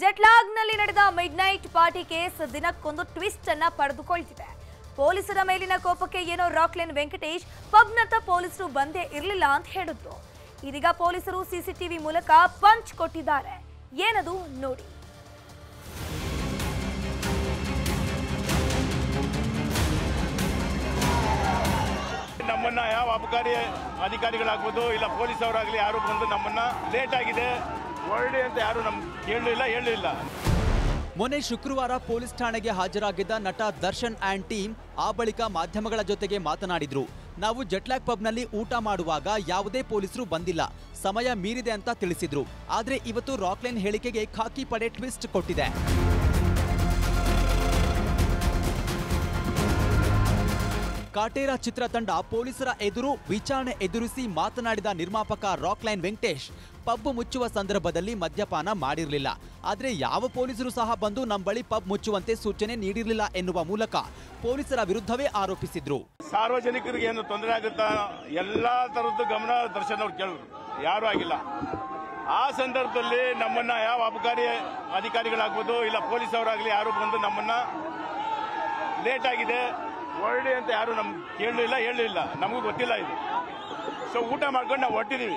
ಜೆಟ್ಲಾಗ್ನಲ್ಲಿ ನಡೆದ midnight party case ದಿನಕ್ಕೊಂದು twist ಅನ್ನ ಪಡೆದುಕೊಳ್ತಿದೆ. ಪೊಲೀಸರ ಮೇಲಿನ ಕೋಪಕ್ಕೆ ಏನೋ ರಾಕ್ಲೆನ್ ವೆಂಕಟೇಶ್, ಪಬ್ನತ್ತ ಪೊಲೀಸರು ಬಂದೇ ಇರಲಿಲ್ಲ ಅಂತ ಹೇಳಿದ್ರು. ಇದೀಗ ಪೊಲೀಸರು ಸಿಸಿಟಿವಿ ಮೂಲಕ ಪಂಚ್ ಕೊಟ್ಟಿದ್ದಾರೆ. ಏನದು ನೋಡಿ. ನಮ್ಮನ್ನ ಯಾವ ಅಬಕಾರಿ ಅಧಿಕಾರಿಗಳಾಗ್ಬೋದು, ಇಲ್ಲ ಪೊಲೀಸ್ ಅವರಾಗ್ಲಿ ಯಾರು ಬಂದು ನಮ್ಮನ್ನ ಲೇಟ್ ಆಗಿದೆ. ಹೊರಡಿ ಅಂತ ಯಾರು ಕೇಳಲಿಲ್ಲ, ಹೇಳಲಿಲ್ಲ. ಮೊನ್ನೆ ಶುಕ್ರವಾರ ಪೊಲೀಸ್ ಠಾಣೆಗೆ ಹಾಜರಾಗಿದ್ದ ನಟ ದರ್ಶನ್ ಆ್ಯಂಡ್ ಟೀಮ್ ಆ ಬಳಿಕ ಮಾಧ್ಯಮಗಳ ಜೊತೆಗೆ ಮಾತನಾಡಿದ್ರು. ನಾವು ಜಟ್ಲಾಕ್ ಪಬ್ನಲ್ಲಿ ಊಟ ಮಾಡುವಾಗ ಯಾವುದೇ ಪೊಲೀಸರು ಬಂದಿಲ್ಲ. ಸಮಯ ಮೀರಿದೆ ಅಂತ ತಿಳಿಸಿದ್ರು. ಆದರೆ ಇವತ್ತು ರಾಕ್ಲೈನ್ ಹೇಳಿಕೆಗೆ ಖಾಕಿ ಪಡೆ ಟ್ವಿಸ್ಟ್ ಕೊಟ್ಟಿದೆ. ಕಾಟೇರ ಚಿತ್ರತಂಡ ಪೊಲೀಸರ ಎದುರು ವಿಚಾರಣೆ ಎದುರಿಸಿ ಮಾತನಾಡಿದ ನಿರ್ಮಾಪಕ ರಾಕ್ಲೈನ್ ವೆಂಕಟೇಶ್, ಪಬ್ ಮುಚ್ಚುವ ಸಂದರ್ಭದಲ್ಲಿ ಮದ್ಯಪಾನ ಮಾಡಿರಲಿಲ್ಲ. ಆದರೆ ಯಾವ ಪೊಲೀಸರು ಸಹ ಬಂದು ನಮ್ಮ ಬಳಿ ಪಬ್ ಮುಚ್ಚುವಂತೆ ಸೂಚನೆ ನೀಡಿರಲಿಲ್ಲ ಎನ್ನುವ ಮೂಲಕ ಪೊಲೀಸರ ವಿರುದ್ಧವೇ ಆರೋಪಿಸಿದ್ರು. ಸಾರ್ವಜನಿಕರಿಗೆ ಏನು ತೊಂದರೆ ಆಗುತ್ತಾ? ಎಲ್ಲಾ ತರದ್ದು ಗಮನ ದರ್ಶನ ಕೇಳಿದ್ರು ಯಾರು ಆಗಿಲ್ಲ. ಆ ಸಂದರ್ಭದಲ್ಲಿ ನಮ್ಮನ್ನ ಯಾವ ಅಬಕಾರಿ ಅಧಿಕಾರಿಗಳಾಗ್ಬೋದು, ಇಲ್ಲ ಪೊಲೀಸ್ ಅವರಾಗಲಿ ಯಾರು ಬಂದು ನಮ್ಮನ್ನ ಲೇಟ್ ಆಗಿದೆ. ಹೊರಡಿ ಅಂತ ಯಾರು ನಮ್ಗೆ ಕೇಳಲಿಲ್ಲ ಹೇಳಲಿಲ್ಲ. ನಮಗೂ ಗೊತ್ತಿಲ್ಲ ಇದು. ಸೊ ಊಟ ಮಾಡ್ಕೊಂಡು ನಾವು ಹೊಟ್ಟಿದೀವಿ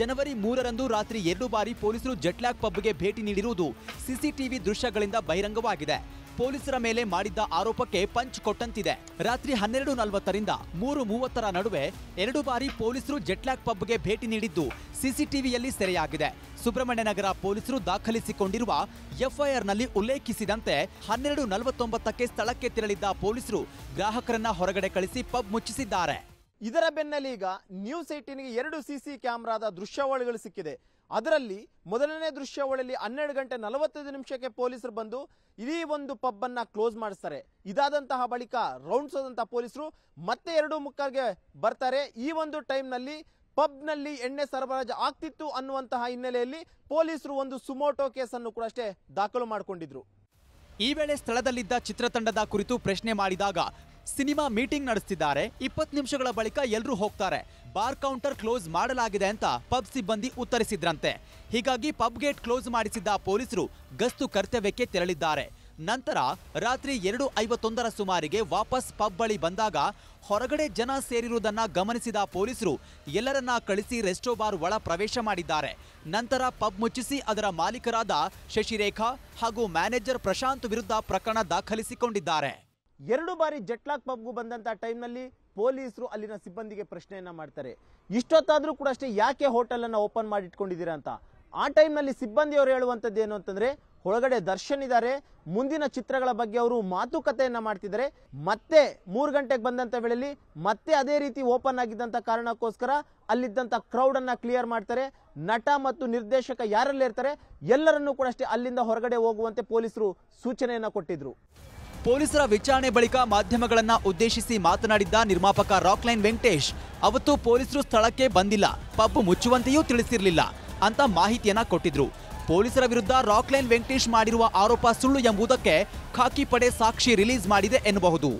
ಜನವರಿ ಮೂರರಂದು ರಾತ್ರಿ ಎರಡು ಬಾರಿ ಪೊಲೀಸರು ಜಟ್ಲಾಕ್ ಪಬ್ಗೆ ಭೇಟಿ ನೀಡಿರುವುದು ಸಿಸಿಟಿವಿ ದೃಶ್ಯಗಳಿಂದ ಬಹಿರಂಗವಾಗಿದೆ. ಪೊಲೀಸರ ಮೇಲೆ ಮಾಡಿದ್ದ ಆರೋಪಕ್ಕೆ ಪಂಚ್ ಕೊಟ್ಟಂತಿದೆ. ರಾತ್ರಿ ಹನ್ನೆರಡು ನಲವತ್ತರಿಂದ ಮೂರು ಮೂವತ್ತರ ನಡುವೆ ಎರಡು ಬಾರಿ ಪೊಲೀಸರು ಜೆಟ್ಲ್ಯಾಕ್ ಪಬ್ಗೆ ಭೇಟಿ ನೀಡಿದ್ದು ಸಿಸಿಟಿವಿಯಲ್ಲಿ ಸೆರೆಯಾಗಿದೆ. ಸುಬ್ರಹ್ಮಣ್ಯನಗರ ಪೊಲೀಸರು ದಾಖಲಿಸಿಕೊಂಡಿರುವ ಎಫ್ಐಆರ್ನಲ್ಲಿ ಉಲ್ಲೇಖಿಸಿದಂತೆ ಹನ್ನೆರಡು ನಲವತ್ತೊಂಬತ್ತಕ್ಕೆ ಸ್ಥಳಕ್ಕೆ ತೆರಳಿದ್ದ ಪೊಲೀಸರು ಗ್ರಾಹಕರನ್ನ ಹೊರಗಡೆ ಕಳಿಸಿ ಪಬ್ ಮುಚ್ಚಿಸಿದ್ದಾರೆ. ಇದರ ಬೆನ್ನಲ್ಲೀಗ ನ್ಯೂಸ್ ಏಟೀನ್ಗೆ ಎರಡು ಸಿಸಿ ಕ್ಯಾಮ್ರಾದ ದೃಶ್ಯಾವಳಿಗಳು ಸಿಕ್ಕಿದೆ. ಅದರಲ್ಲಿ ಮೊದಲನೇ ದೃಶ್ಯಾವಳಿಯಲ್ಲಿ ಹನ್ನೆರಡು ಗಂಟೆ ನಲವತ್ತೈದು ನಿಮಿಷಕ್ಕೆ ಪೊಲೀಸರು ಬಂದು ಇಡೀ ಒಂದು ಪಬ್ ಅನ್ನ ಕ್ಲೋಸ್ ಮಾಡಿಸ್ತಾರೆ. ಇದಾದಂತಹ ಬಳಿಕ ರೌಂಡ್ಸ್ ಹೋದಂತಹ ಪೊಲೀಸರು ಮತ್ತೆ ಎರಡು ಮುಕ್ಕಾಲ್ಗೆ ಬರ್ತಾರೆ. ಈ ಒಂದು ಟೈಮ್ನಲ್ಲಿ ಪಬ್ನಲ್ಲಿ ಎಣ್ಣೆ ಸರಬರಾಜು ಆಗ್ತಿತ್ತು ಅನ್ನುವಂತಹ ಹಿನ್ನೆಲೆಯಲ್ಲಿ ಪೊಲೀಸರು ಒಂದು ಸುಮೋಟೋ ಕೇಸನ್ನು ಕೂಡ ಅಷ್ಟೇ ದಾಖಲು ಮಾಡಿಕೊಂಡಿದ್ರು. ಈ ವೇಳೆ ಸ್ಥಳದಲ್ಲಿದ್ದ ಚಿತ್ರತಂಡದ ಕುರಿತು ಪ್ರಶ್ನೆ ಮಾಡಿದಾಗ ಸಿನಿಮಾ ಮೀಟಿಂಗ್ ನಡೆಸ್ತಿದ್ದಾರೆ. ಇಪ್ಪತ್ತು ನಿಮಿಷಗಳ ಬಳಿಕ ಎಲ್ಲರೂ ಹೋಗ್ತಾರೆ. ಬಾರ್ ಕೌಂಟರ್ ಕ್ಲೋಸ್ ಮಾಡಲಾಗಿದೆ ಅಂತ ಪಬ್ ಸಿಬ್ಬಂದಿ ಉತ್ತರಿಸಿದ್ರಂತೆ. ಹೀಗಾಗಿ ಪಬ್ ಗೇಟ್ ಕ್ಲೋಸ್ ಮಾಡಿಸಿದ್ದ ಪೊಲೀಸರು ಗಸ್ತು ಕರ್ತವ್ಯಕ್ಕೆ ತೆರಳಿದ್ದಾರೆ. ನಂತರ ರಾತ್ರಿ ಎರಡು ಐವತ್ತೊಂದರ ಸುಮಾರಿಗೆ ವಾಪಸ್ ಪಬ್ ಬಳಿ ಬಂದಾಗ ಹೊರಗಡೆ ಜನ ಸೇರಿರುವುದನ್ನ ಗಮನಿಸಿದ ಪೊಲೀಸರು ಎಲ್ಲರನ್ನ ಕಳಿಸಿ ರೆಸ್ಟೋಬಾರ್ ಒಳ ಪ್ರವೇಶ ಮಾಡಿದ್ದಾರೆ. ನಂತರ ಪಬ್ ಮುಚ್ಚಿಸಿ ಅದರ ಮಾಲೀಕರಾದ ಶಶಿರೇಖಾ ಹಾಗೂ ಮ್ಯಾನೇಜರ್ ಪ್ರಶಾಂತ್ ವಿರುದ್ಧ ಪ್ರಕರಣ ದಾಖಲಿಸಿಕೊಂಡಿದ್ದಾರೆ. ಎರಡು ಬಾರಿ ಜಟ್ಲಾಕ್ ಪಬ್ಗೂ ಬಂದಂತ ಟೈಮ್ನಲ್ಲಿ ಪೊಲೀಸರು ಅಲ್ಲಿನ ಸಿಬ್ಬಂದಿಗೆ ಪ್ರಶ್ನೆಯನ್ನ ಮಾಡ್ತಾರೆ. ಇಷ್ಟೊತ್ತಾದ್ರೂ ಕೂಡ ಅಷ್ಟೇ ಯಾಕೆ ಹೋಟೆಲ್ ಅನ್ನ ಓಪನ್ ಮಾಡಿ ಇಟ್ಕೊಂಡಿದ್ದೀರಾ ಅಂತ? ಆ ಟೈಮ್ನಲ್ಲಿ ಸಿಬ್ಬಂದಿಯವರು ಹೇಳುವಂಥದ್ದು ಏನು ಅಂತಂದ್ರೆ, ಒಳಗಡೆ ದರ್ಶನ್ ಇದ್ದಾರೆ ಮುಂದಿನ ಚಿತ್ರಗಳ ಬಗ್ಗೆ ಅವರು ಮಾತುಕತೆಯನ್ನ ಮಾಡ್ತಿದ್ದಾರೆ. ಮತ್ತೆ ಮೂರು ಗಂಟೆಗೆ ಬಂದಂತ ವೇಳೆಯಲ್ಲಿ ಮತ್ತೆ ಅದೇ ರೀತಿ ಓಪನ್ ಆಗಿದ್ದಂತ ಕಾರಣಕ್ಕೋಸ್ಕರ ಅಲ್ಲಿದ್ದಂತ ಕ್ರೌಡ್ ಅನ್ನ ಕ್ಲಿಯರ್ ಮಾಡ್ತಾರೆ. ನಟ ಮತ್ತು ನಿರ್ದೇಶಕ ಯಾರಲ್ಲಿ ಇರ್ತಾರೆ, ಎಲ್ಲರನ್ನೂ ಕೂಡ ಅಷ್ಟೇ ಅಲ್ಲಿಂದ ಹೊರಗಡೆ ಹೋಗುವಂತೆ ಪೊಲೀಸರು ಸೂಚನೆಯನ್ನ ಕೊಟ್ಟಿದ್ರು. ಪೊಲೀಸರ ವಿಚಾರಣೆ ಬಳಿಕ ಮಾಧ್ಯಮಗಳನ್ನ ಉದ್ದೇಶಿಸಿ ಮಾತನಾಡಿದ್ದ ನಿರ್ಮಾಪಕ ರಾಕ್ಲೈನ್ ವೆಂಕಟೇಶ್, ಅವತ್ತು ಪೊಲೀಸರು ಸ್ಥಳಕ್ಕೆ ಬಂದಿಲ್ಲ, ಪಬ್ ಮುಚ್ಚುವಂತೆಯೂ ತಿಳಿಸಿರಲಿಲ್ಲ ಅಂತ ಮಾಹಿತಿಯನ್ನ ಕೊಟ್ಟಿದ್ರು. ಪೊಲೀಸರ ವಿರುದ್ಧ ರಾಕ್ಲೈನ್ ವೆಂಕಟೇಶ್ ಮಾಡಿರುವ ಆರೋಪ ಸುಳ್ಳು ಎಂಬುದಕ್ಕೆ ಖಾಕಿ ಪಡೆ ಸಾಕ್ಷಿ ರಿಲೀಸ್ ಮಾಡಿದೆ ಎನ್ನಬಹುದು.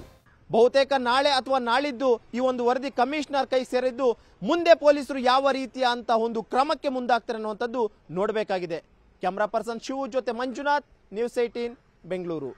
ಬಹುತೇಕ ನಾಳೆ ಅಥವಾ ನಾಳಿದ್ದು ಈ ಒಂದು ವರದಿ ಕಮಿಷನರ್ ಕೈ ಸೇರಿದ್ದು ಮುಂದೆ ಪೊಲೀಸರು ಯಾವ ರೀತಿಯ ಅಂತ ಒಂದು ಕ್ರಮಕ್ಕೆ ಮುಂದಾಗ್ತಾರೆ ಅನ್ನುವಂಥದ್ದು ನೋಡಬೇಕಾಗಿದೆ. ಕ್ಯಾಮ್ರಾ ಪರ್ಸನ್ ಶಿವು ಜೊತೆ ಮಂಜುನಾಥ್, ನ್ಯೂಸ್ ಏಟೀನ್ ಬೆಂಗಳೂರು.